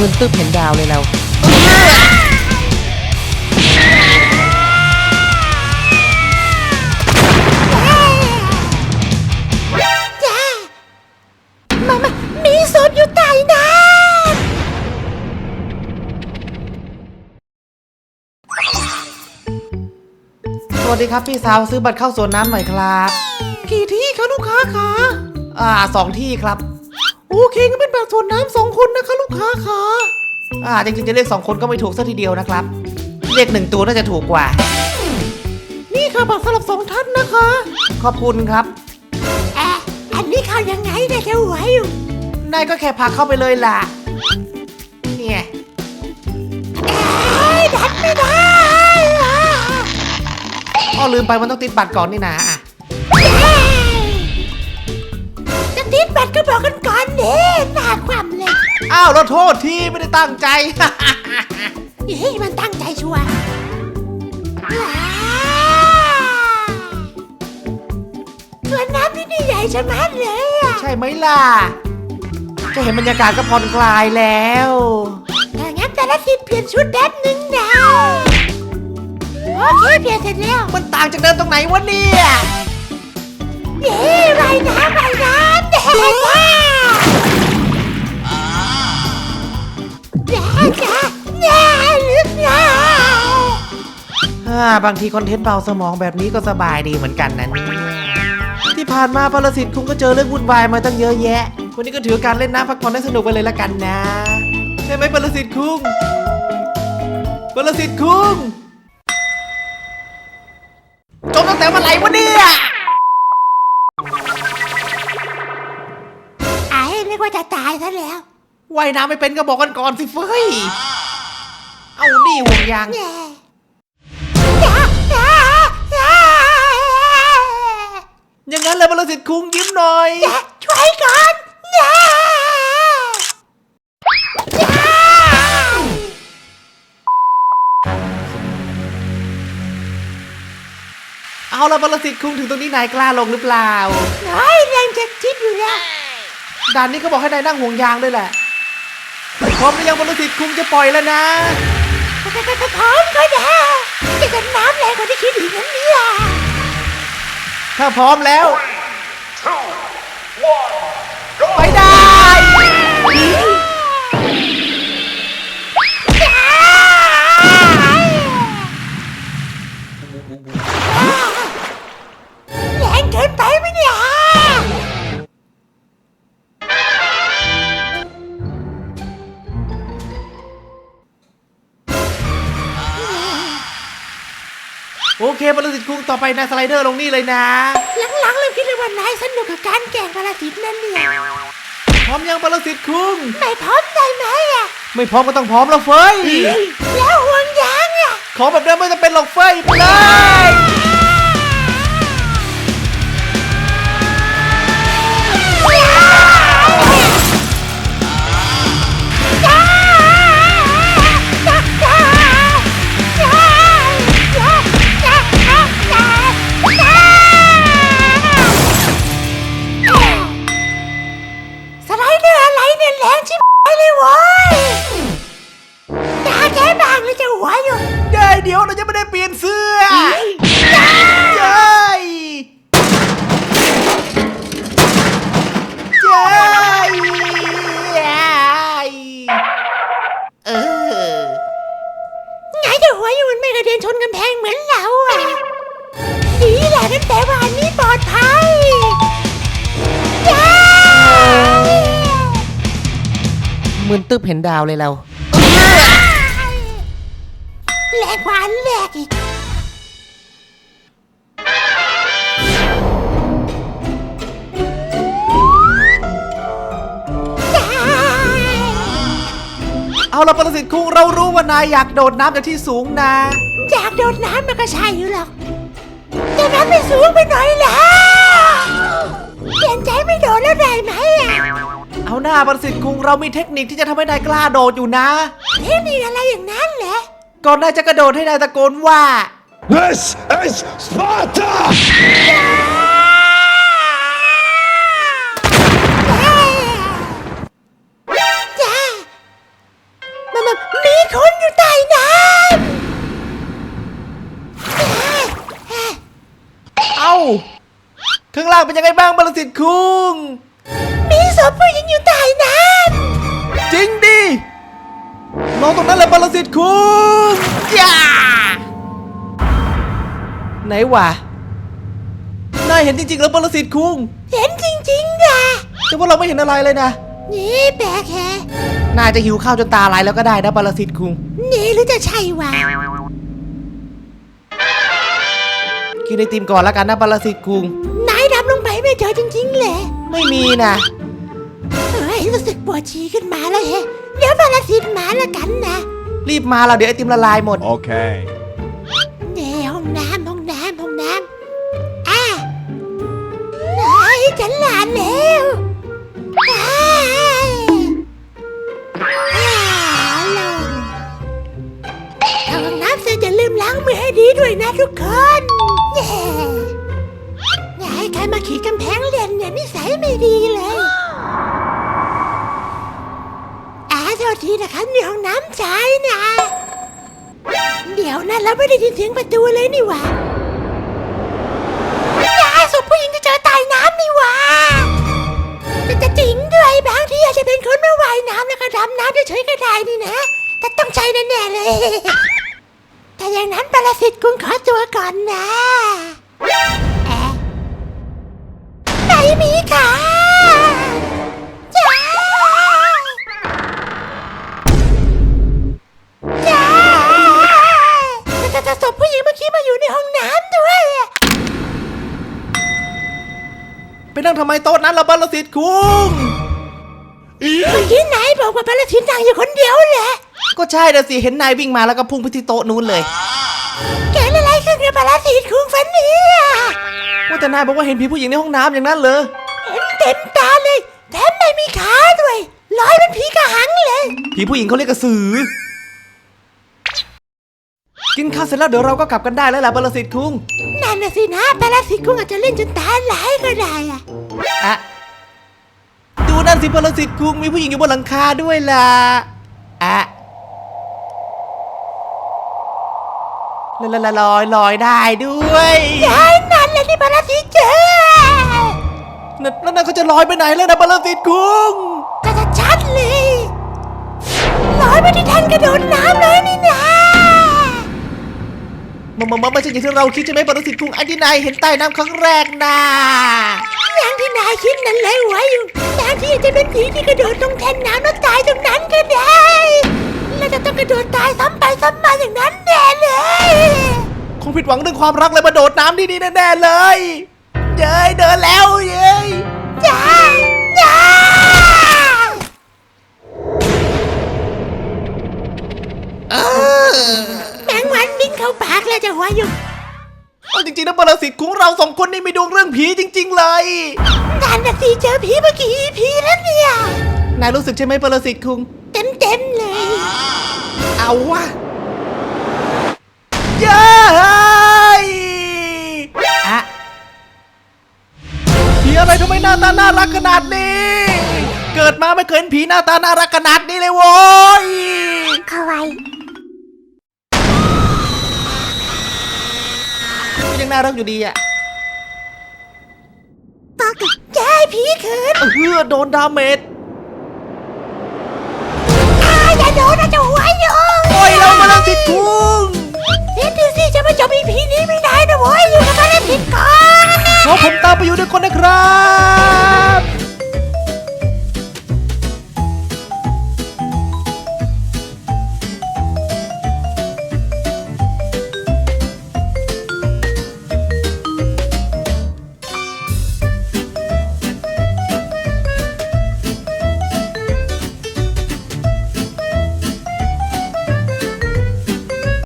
มึนตึ๊บเห็นดาวเลยเราจ้ามามามีศพอยู่ใต้น้สวัสดีครับพี่สาวซื้อบัตรเข้าสวนน้ำหน่อยครับ กี่ที่คะลูกค้าคะ อ่าสองที่ครับ โอเคงั้นเป็นบัตรสวนน้ำสองคนนะคะลูกค้าคะอ่าจริงๆจะเรียกสองคนก็ไม่ถูกซะทีเดียวนะครับ เรียกหนึ่งตัวน่าจะถูกกว่า นี่ค่ะบัตรสำหรับสองท่านนะคะ ขอบคุณครับำอะอันนี้เขายังไงเนี่ยจะไหวอยู่นายก็แค่พาเข้าไปเลยล่ะ เนี่ยเอ้ยดันไม่ได้อะ อ้อลืมไปมันต้องติดบัตรก่อนนี่นะอะาวเราโทษที่ไม่ได้ตั้งใจ เฮ้ยมันตั้งใจชัวร์ว้าวสวนน้ำที่นี่ใหญ่ชะมัดเลยอะใช่ไหมล่ะแค่เห็นบรรยากาศก็ผ่อนคลายแล้ว ถ้างั้นแต่ละทีเปลี่ยนชุดแป๊บนึงนะ โอเคเปลี่ยนเสร็จแล้วมันต่างจากเดิมตรงไหนวะเนี่ยเย้ว่ายน้ำว่ายน้ำเด็ก อ่าบางทีคอนเทนต์เบาสมองแบบนี้ก็สบายดีเหมือนกันนะเนี่ยที่ผ่านมาปรสิตคุงก็เจอเรื่องวุ่นวายมาตั้งเยอะแยะ วันนี้ก็ถือการเล่นน้ำพักผ่อนให้สนุกไปเลยละกันนะ ใช่ไหมปรสิตคุงปรสิตคุงจมตั้งแต่เมื่อไหร่วะเนี่ยไอ้เรียกว่าจะตายซะแล้ว ว่ายน้ำไม่เป็นก็บอกกันก่อนสิเฟ้ย เอานี่ห่วงยางแย่แย่แย่แย่อย่างนั้นเลยปรสิตคุงยิ้มหน่อยแย่ช่วยก่อนแย่แย่เอาละปรสิตคุงถึงตรงนี้นายกล้าลงหรือเปล่า น้อยแรงจะจิตอยู่แล้วด่านนี้ก็บอกให้นายนั่งห่วงยางด้วยแหละ พร้อมหรือยังปรสิตคุงจะปล่อยแล้วนะ พร้อมก็ได้จะกันน้ำแรงกว่าที่คิดอีกนั่นเนี่ยถ้าพร้อมแล้วไป ปรสิตคุงต่อไปนายสไลเดอร์ลงนี่เลยนะหลังๆเริ่มคิดเลยว่านายสนุกกับการแกล้งปรสิตนั่นเนี่ยพร้อมยังปรสิตคุงไม่พร้อมได้ไหมอะไม่พร้อมก็ต้องพร้อมแล้วเฟ้ยแล้วห่วงยางอะขอแบบเดิมไม่จะเป็นหรอกเฟ้ยไปเลย หัวอยู่เย้เดี๋ยวเราจะไม่ได้เปลี่ยนเสื้อเย้เย้เออไงจะหัวอยู่มันไม่กระเด็นชนกำแพงเหมือนเราอะดีแหละนั่นแต่ว่าอันนี้ปลอดภัยย้ มึนตึ๊บเห็นดาวเลยเรา อันแรกอีก เอาละปรสิตคุงเรารู้ว่านายอยากโดดน้ำจากที่สูงนะ อยากโดดน้ำมันก็ใช่อยู่หรอก แต่น้ำไม่สูงไปหน่อยแล้วเปลี่ยนใจไม่โดดแล้วได้ไหมอะเอาหน้าปรสิตคุงเรามีเทคนิคที่จะทำให้นายกล้าโดดอยู่นะ เทคนิคอะไรอย่างนั้นเหรอ ก่อนนายจะกระโดดให้นายตะโกนว่า This is Sparta มันมันมีคนอยู่ใต้น้ำเอ้า ข้างล่างเป็นยังไงบ้างบรรสิทธิ์คุงมีศพผู้หญิงอยู่ใต้น้ำจริงดิ นอนตรงนั้นเลยบรสิทธิ์คุงย่าไหนวะนายเห็นจริงๆแล้วบรสิทธิ์คุงำเห็นจริงๆนะแต่ว่าเราไม่เห็นอะไรเลยนะ นี่แปลกแฮะนายจะหิวข้าวจนตาลายแล้วก็ได้นะบรสิทธิ์คุงนี่หรือจะใช่วะกินไอติมก่อนแล้วกันนะบรสิทธิ์คุงนายดำลงไปไม่เจอจริงๆเลยไม่มีนะเฮ้ยรู้สึกปวดฉี่ขึ้นมาแล้วแฮะ เดี๋ยวมาละสิทธิ์มาละกันนะรีบมาเราเดี๋ยวไอติมละลายหมด Okay. นี่ห้องน้ำห้องน้ำห้องน้ำอะเฮ้ยฉันหลานแล้วอ่าอ่าลงถ้าห้องน้ำเสร็จอย่าลืมล้างมือให้ดีด้วยนะทุกคน ษทีนะคะนี่ห้องน้ำชายนะ เดี๋ยวนะเราไม่ได้ยินเสียงประตูเลยนี่หว่าอย่าศพผู้หญิงจะเจอใต้น้ำนี่หว่าแต่จะจริงด้วยบางทีอาจจะเป็นคนไม่ว่ายน้ำแล้วก็ดำน้ำเฉยๆก็ได้นี่นะ แต่ต้องใช้แน่ๆเลยแต่อย่างนั้นปรสิตกุงขอตัวก่อนนะแอะไหนมีขา ผู้หญิงเมื่อกี้มาอยู่ในห้องน้ำด้วยอะไปนั่งทำไมโต๊ะนั้นละบรสิทธิ์คุงเมื่อกี้นายบอกว่าปรสิตนั่งอยู่คนเดียวแหละ ก็ใช่นะสิ เห็นนายวิ่งมาแล้วก็พุ่งไปที่โต๊ะนู้นเลยเกิดอะไรขึ้นกับปรสิตคุงฟันเนี่ยว่าแต่นายบอกว่าเห็นผีผู้หญิงในห้องน้ำอย่างนั้นเลยเห็นเต็มตาเลยแถมไม่มีขาด้วยลอยเป็นผีกระหังเลย ผีผู้หญิงเขาเรียกกระสือ กินข้าวเสร็จแล้วเดี๋ยวเราก็กลับกันได้แล้วแหละบรสิทธิ์คุงนั่นน่ะสินะปรสิตคุงอาจจะเล่นจนตาไหลายก็ได้อะอะดูนั่นสิบรสิทธิ์คุงมีผู้หญิงอยู่บนหลังคาด้วยล่ะอะลอยลอยลอยลอยได้ด้วยยายนั่นแหละที่ปรสิตเจอนั่นแล้วนั่นเขาจะลอยไปไหนแล้วนะบรสิทธิ์คุงก็จะชัดเลยลอยไปที่ทันกระโดดน้ำเลยนี่นะ มันมันมันไม่ใช่อย่างที่เราคิดใช่ไหมบรสิทธิ์คุงอันที่นายเห็นใต้น้ำครั้งแรกนะอย่างที่นายคิดนั่นเลยหัวอยู่บางทีอาจจะเป็นผีที่กระโดดลงแทนน้ำแล้วตายตรงนั้นก็ได้แล้วจะต้องกระโดดตายซ้ำไปซ้ำมาอย่างนั้นแน่เลยคงผิดหวังเรื่องความรักเลยมาโดดน้ำที่นี่แน่ๆเลยเย้ยเดินแล้วเย้ยจ้าจ้าเออ แมงวันบินเข้าปากแล้วจะหัวอยู่เอาจริงๆนะบรสิทธิ์คุงเราสองคนนี่มีดวงเรื่องผีจริง ๆ เลยนั่นน่ะสิเจอผีเมื่อกี้ผีแล้วเนี่ยนายรู้สึกใช่ไหมบรสิทธิ์คุงเต็มเต็มๆเลย เอาวะเย้ยอะผีอะไรทำไมหน้าตาน่ารักขนาดนี้ เกิดมาไม่เคยเห็นผีหน้าตาน่ารักขนาดนี้เลยโว้ยเข้าไว้ น่ารักอยู่ดีอะปากได้พี่คืนเออโดนดาเมจอย่าโดนนะจ้หัวโยงโอ้ยเรามาลังติดทุ่งเห็นดูสิจะมาจบอีพีนี้ไม่ได้นะโว้ยอยู่กับการล่นผิดก่อนขอผมตามไปอยู่ด้วยคนนะครับ